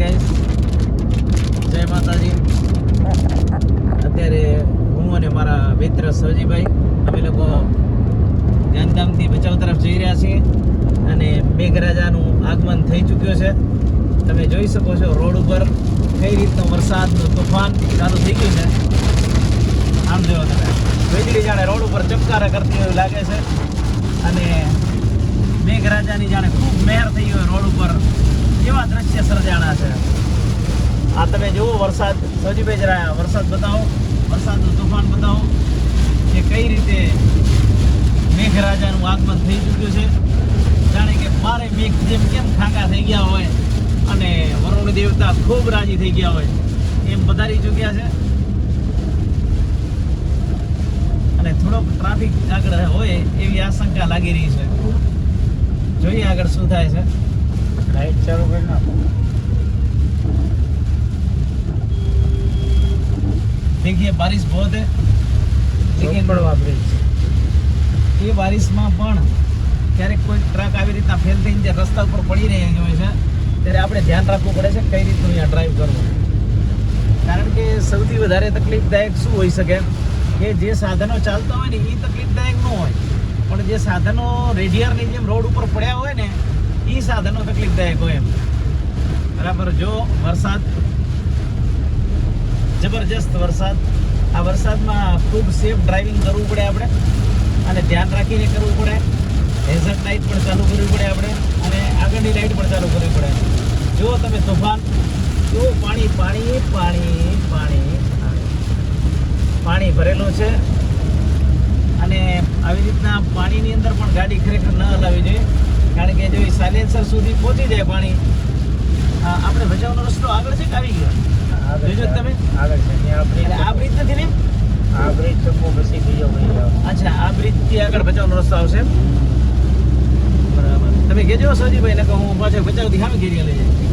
Guys જય માતાજી. અત્યારે હું અને મારા મિત્ર સવજીભાઈ, અમે લોકો ગાંધીધામથી ભચાઉ તરફ જઈ રહ્યા છીએ અને મેઘરાજાનું આગમન થઈ ચૂક્યો છે. તમે જોઈ શકો છો, રોડ ઉપર કઈ રીતનો વરસાદનું તોફાન ચાલુ થઈ ગયું છે. આમ જોયો તમે. વીજળી જાણે રોડ ઉપર ચમકારા કરતી એવું લાગે છે. અને મેઘરાજાની જાણે ખૂબ મહેર થઈ હોય રોડ ઉપર એવા દ્રશ્ય સર્જાણા છે? આ તમે જુઓ વરસાદ. સજીભાઈ જરા વરસાદ બતાવો. વરસાદનું તોફાન બતાવો કે કઈ રીતે મેઘરાજાનું આગમન થઈ ચૂક્યું છે. જાણે કે મારે મેઘ જેમ કેમ ખાકા થઈ ગયા હોય અને વરુણ દેવતા ખૂબ રાજી થઈ ગયા હોય એમ વધારી ચૂક્યા છે. અને થોડોક ટ્રાફિક આગળ હોય એવી આશંકા લાગી રહી છે. જોઈએ આગળ શું થાય છે લાઈટ ચાલુ કરી નાખો देखिए बारिश बहुत है लेकिन ચોપડવા બ્રિજ એ બારિશમાં પણ ક્યારેક કોઈ ટ્રક આવી રીતના ફેલ થઈને જે રસ્તા ઉપર પડી રહી હોય છે ત્યારે આપણે ધ્યાન રાખવું પડે છે કઈ રીતનું અહીંયા ડ્રાઈવ કરવું કારણ કે સૌથી વધારે તકલીફદાયક શું હોઈ શકે કે જે સાધનો ચાલતા હોય ને એ તકલીફદાયક ન હોય પણ જે સાધનો રેડિયરની જેમ રોડ ઉપર પડ્યા હોય ને, એ સાધનો તકલીફદાયક હોય એમ બરાબર, જો વરસાદ, જબરજસ્ત વરસાદ, આ વરસાદમાં ખૂબ સેફ ડ્રાઇવિંગ કરવું પડે આપણે, અને ધ્યાન રાખીને કરવું પડે હેઝર્ટ લાઇટ પણ ચાલુ કરવી પડે આપણે, અને આગળની લાઇટ પણ ચાલુ કરવી પડે જુઓ તમે તોફાન, જો પાણી પાણી પાણી પાણી. પાણી ભરેલું છે, અને આવી રીતના પાણીની અંદર પણ ગાડી ખરેખર ન હલાવી જોઈએ. કારણ કે જો એ સાયલેન્સર સુધી પહોંચી જાય પાણી આપણે ભજાવનો રસ્તો આગળ છે કે આવી ગયો? જોજો તમે. આગળ છે. આ બ્રિજ નથી ને? આ બ્રિજ તો પછી બીજો અચ્છા આ બ્રિજથી આગળ ભચાઉનો રસ્તો આવશે બરાબર. તમે કહેજો સૌજીભાઈ નકર હું પાછળ ભચાઉથી સામે ઘેરી લઈ જાય.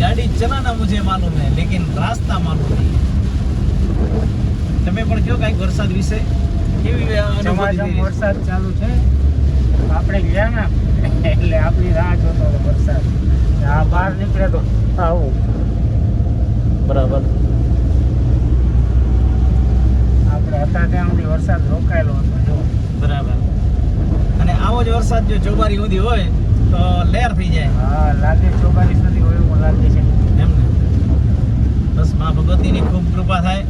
ગાડી ચલાના મુજે માલુમ હે લેકિન રાસ્તા માલુમ નહીં. તમે પણ કહો કાંઈક વરસાદ વિશે કેવી ચોમાસામાં વરસાદ ચાલુ છે. આપણે ગયા ને એટલે આપણી રાહ જોતો હતો વરસાદ. આ બહાર નીકળે તો આવું. બરાબર. આપણે હતા ત્યાં સુધી વરસાદ રોકાયેલો હતો જો. બરાબર. અને આવો જ વરસાદ જો ચોબારી સુધી હોય તો લેર થઈ જાય. હા લાગે ચોબારી સુધી હોય એવું લાગે છે. એમને. બસ મા ભગવતીની ખૂબ કૃપા થાય.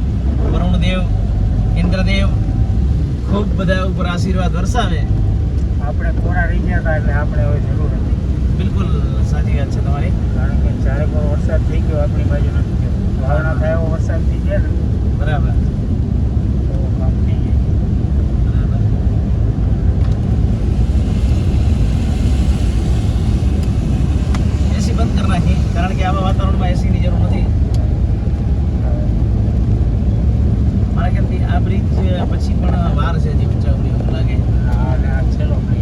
વરુણદેવ ઇન્દ્રદેવ ખૂબ બધા ઉપર આશીર્વાદ વરસાવે. આપણે કોરા રહી ગયા હતા એટલે આપણે હવે જરૂર હતી. બિલકુલ સાચી વાત છે તમારી. કારણ કે જ્યારે પણ વરસાદ થઈ ગયો આપણી બાજુ નથી થયો. થાય બ્રિજ પછી પણ વાર છે જે ઊંચા લાગે. હા છેલ્લો બ્રિજ